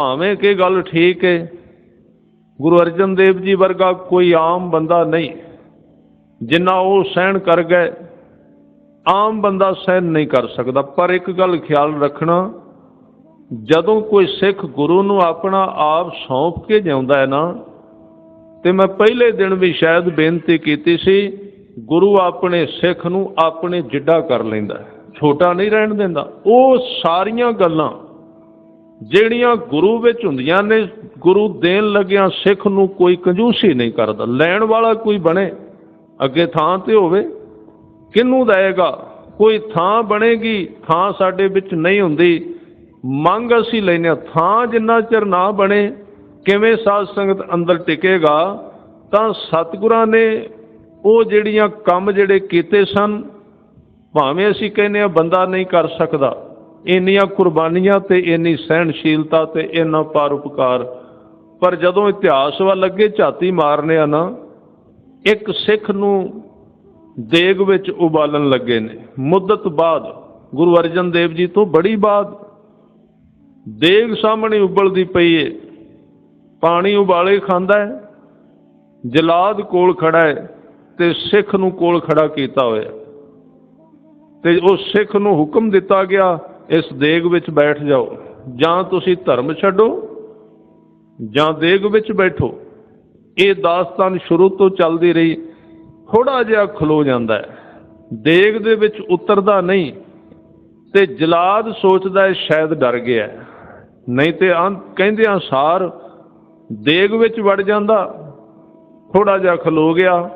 ਭਾਵੇਂ ਕਿ ਗੱਲ ਠੀਕ ਹੈ ਗੁਰੂ ਅਰਜਨ ਦੇਵ ਜੀ ਵਰਗਾ ਕੋਈ ਆਮ ਬੰਦਾ ਨਹੀਂ, ਜਿੰਨਾ ਉਹ ਸਹਿਣ ਕਰ ਗਏ, ਆਮ ਬੰਦਾ ਸਹਿਣ ਨਹੀਂ ਕਰ ਸਕਦਾ। ਪਰ ਇੱਕ ਗੱਲ ਖਿਆਲ ਰੱਖਣਾ, ਜਦੋਂ ਕੋਈ ਸਿੱਖ ਗੁਰੂ ਨੂੰ ਆਪਣਾ ਆਪ ਸੌਂਪ ਕੇ ਜਿਉਂਦਾ ਹੈ ਨਾ, ਤੇ ਮੈਂ ਪਹਿਲੇ ਦਿਨ ਵੀ ਸ਼ਾਇਦ ਬੇਨਤੀ ਕੀਤੀ ਸੀ, ਗੁਰੂ ਆਪਣੇ ਸਿੱਖ ਨੂੰ ਆਪਣੇ ਜਿੱਡਾ ਕਰ ਲੈਂਦਾ ਛੋਟਾ ਨਹੀਂ ਰਹਿਣ ਦਿੰਦਾ। ਉਹ ਸਾਰੀਆਂ ਗੱਲਾਂ ਜਿਹੜੀਆਂ ਗੁਰੂ ਵਿੱਚ ਹੁੰਦੀਆਂ ਨੇ, ਗੁਰੂ ਦੇਣ ਲੱਗਿਆਂ ਸਿੱਖ ਨੂੰ ਕੋਈ ਕੰਜੂਸੀ ਨਹੀਂ ਕਰਦਾ। ਲੈਣ ਵਾਲਾ ਕੋਈ ਬਣੇ, ਅੱਗੇ ਥਾਂ ਤੇ ਹੋਵੇ, ਕਿਹਨੂੰ ਦੇਏਗਾ? ਕੋਈ ਥਾਂ ਬਣੇਗੀ, ਥਾਂ ਸਾਡੇ ਵਿੱਚ ਨਹੀਂ ਹੁੰਦੀ। ਮੰਗ ਅਸੀਂ ਲੈਨੇ ਹਾਂ, ਥਾਂ ਜਿੰਨਾ ਚਿਰ ਨਾ ਬਣੇ, ਕਿਵੇਂ ਸਾਧ ਸੰਗਤ ਅੰਦਰ ਟਿਕੇਗਾ, ਤਾਂ ਸਤਿਗੁਰਾਂ ਨੇ ਉਹ ਜਿਹੜੀਆਂ ਕੰਮ ਜਿਹੜੇ ਕੀਤੇ ਸਨ, ਭਾਵੇਂ ਅਸੀਂ ਕਹਿੰਦੇ ਆ ਬੰਦਾ ਨਹੀਂ ਕਰ ਸਕਦਾ। ਇੰਨੀਆਂ ਕੁਰਬਾਨੀਆਂ ਤੇ ਇੰਨੀ ਸਹਿਣਸ਼ੀਲਤਾ ਤੇ ਇੰਨਾ ਪਰਉਪਕਾਰ ਪਰ ਜਦੋਂ ਇਤਿਹਾਸ ਵੱਲ ਅੱਗੇ ਝਾਤੀ ਮਾਰਨੇ ਆ ਨਾ, ਇੱਕ ਸਿੱਖ ਨੂੰ ਦੇਗ ਵਿੱਚ ਉਬਾਲਣ ਲੱਗੇ ਨੇ। ਮੁੱਦਤ ਬਾਅਦ, ਗੁਰੂ ਅਰਜਨ ਦੇਵ ਜੀ ਤੋਂ ਬੜੀ ਬਾਅਦ, ਦੇਗ ਸਾਹਮਣੇ ਉਬਲਦੀ ਪਈ ਏ। ਪਾਣੀ ਉਬਾਲੇ ਖਾਂਦਾ ਹੈ, ਜਲਾਦ ਕੋਲ ਖੜਾ ਹੈ ਤੇ ਸਿੱਖ ਨੂੰ ਕੋਲ ਖੜਾ ਕੀਤਾ ਹੋਇਆ। ਤੇ ਉਹ ਸਿੱਖ ਨੂੰ ਹੁਕਮ ਦਿੱਤਾ ਗਿਆ ਇਸ ਦੇਗ ਵਿੱਚ ਬੈਠ ਜਾਓ। ਜਾਂ ਤੁਸੀਂ ਧਰਮ ਛੱਡੋ, ਜਾਂ ਦੇਗ ਵਿੱਚ ਬੈਠੋ। ਇਹ ਦਾਸਤਾਨ ਸ਼ੁਰੂ ਤੋਂ ਚੱਲਦੀ ਰਹੀ। ਥੋੜਾ ਜਿਹਾ ਖਲੋ ਜਾਂਦਾ ਹੈ। ਦੇਗ ਦੇ ਵਿੱਚ ਉਤਰਦਾ ਨਹੀਂ ਤੇ ਜਲਾਦ ਸੋਚਦਾ ਹੈ ਸ਼ਾਇਦ ਡਰ ਗਿਆ ਨਹੀਂ ਤੇ ਆਂ ਕਹਿੰਦੇ ਅਨਸਾਰ ਦੇਗ ਵਿੱਚ ਵੜ ਜਾਂਦਾ ਥੋੜਾ ਜਿਹਾ ਖਲੋ ਗਿਆ।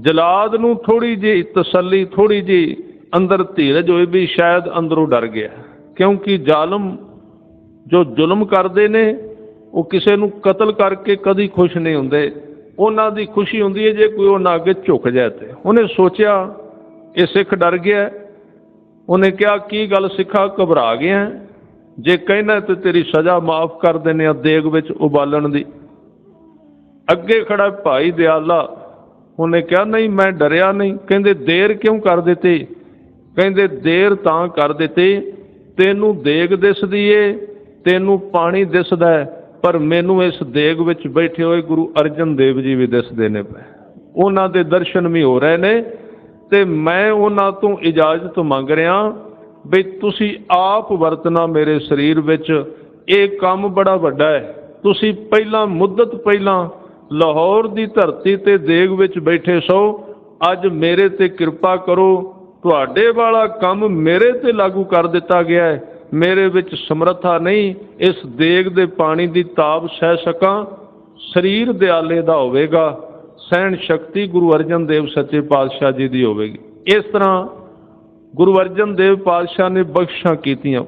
ਜਲਾਦ ਨੂੰ ਥੋੜੀ ਜਿਹੀ ਤਸੱਲੀ ਥੋੜੀ ਜਿਹੀ ਅੰਦਰ ਧੀਰਜ ਹੋਈ ਵੀ ਸ਼ਾਇਦ ਅੰਦਰੋਂ ਡਰ ਗਿਆ। ਕਿਉਂਕਿ ਜ਼ਾਲਮ ਜੋ ਜ਼ੁਲਮ ਕਰਦੇ ਨੇ, ਉਹ ਕਿਸੇ ਨੂੰ ਕਤਲ ਕਰਕੇ ਕਦੀ ਖੁਸ਼ ਨਹੀਂ ਹੁੰਦੇ। ਉਹਨਾਂ ਦੀ ਖੁਸ਼ੀ ਹੁੰਦੀ ਹੈ ਜੇ ਕੋਈ ਉਹਨਾਂ ਅੱਗੇ ਝੁਕ ਜਾਏ ਤੇ। ਉਹਨੇ ਸੋਚਿਆ, ਇਹ ਸਿੱਖ ਡਰ ਗਿਆ ਉਹਨੇ ਕਿਹਾ, ਕੀ ਗੱਲ ਸਿੱਖਾ ਘਬਰਾ ਗਿਆ ਜੇ ਕਹਿਣਾ ਤੇ ਤੇਰੀ ਸਜ਼ਾ ਮਾਫ ਕਰ ਦਿੰਨੇ ਆ ਦੇਗ ਵਿੱਚ ਉਬਾਲਣ ਦੀ। ਅੱਗੇ ਖੜਾ ਭਾਈ ਦਿਆਲਾ, ਉਹਨੇ ਕਿਹਾ, ਨਹੀਂ, ਮੈਂ ਡਰਿਆ ਨਹੀਂ। ਕਹਿੰਦੇ, ਦੇਰ ਕਿਉਂ ਕਰ ਦਿੱਤੀ? ਕਹਿੰਦੇ, ਦੇਰ ਤਾਂ ਕਰ ਦਿੱਤੀ, ਤੈਨੂੰ ਦੇਗ ਦਿਸਦੀ ਏ, ਤੈਨੂੰ ਪਾਣੀ ਦਿਸਦਾ ਪਰ ਮੈਨੂੰ ਇਸ ਦੇਗ ਵਿੱਚ ਬੈਠੇ ਹੋਏ ਗੁਰੂ ਅਰਜਨ ਦੇਵ ਜੀ ਵੀ ਦਿਸਦੇ ਨੇ ਉਹਨਾਂ ਦੇ ਦਰਸ਼ਨ ਵੀ ਹੋ ਰਹੇ ਨੇ ਤੇ ਮੈਂ ਉਹਨਾਂ ਤੋਂ ਇਜਾਜ਼ਤ ਮੰਗ ਰਿਹਾ ਵੀ ਤੁਸੀਂ ਆਪ ਵਰਤਣਾ ਮੇਰੇ ਸਰੀਰ ਵਿੱਚ, ਇਹ ਕੰਮ ਬੜਾ ਵੱਡਾ ਹੈ ਤੁਸੀਂ ਪਹਿਲਾਂ, ਮੁੱਦਤ ਪਹਿਲਾਂ ਲਾਹੌਰ ਦੀ ਧਰਤੀ ਤੇ ਦੇਗ ਵਿੱਚ ਬੈਠੇ ਸੋ, ਅੱਜ ਮੇਰੇ ਤੇ ਕਿਰਪਾ ਕਰੋ ਤੁਹਾਡੇ ਵਾਲਾ ਕੰਮ ਮੇਰੇ ਤੇ ਲਾਗੂ ਕਰ ਦਿੱਤਾ ਗਿਆ ਹੈ। ਮੇਰੇ ਵਿੱਚ ਸਮਰੱਥਾ ਨਹੀਂ। ਇਸ ਦੇਗ ਦੇ ਪਾਣੀ ਦੀ ਤਾਪ ਸਹਿ ਸਕਾਂ। ਸਰੀਰ ਦਿਆਲੇ ਦਾ ਹੋਵੇਗਾ। ਸਹਿਣ ਸ਼ਕਤੀ ਗੁਰੂ ਅਰਜਨ ਦੇਵ ਸੱਚੇ ਪਾਤਸ਼ਾਹ ਜੀ ਦੀ ਹੋਵੇਗੀ। ਇਸ ਤਰ੍ਹਾਂ ਗੁਰੂ ਅਰਜਨ ਦੇਵ ਪਾਤਸ਼ਾਹ ਨੇ ਬਖਸ਼ਾਂ ਕੀਤੀਆਂ।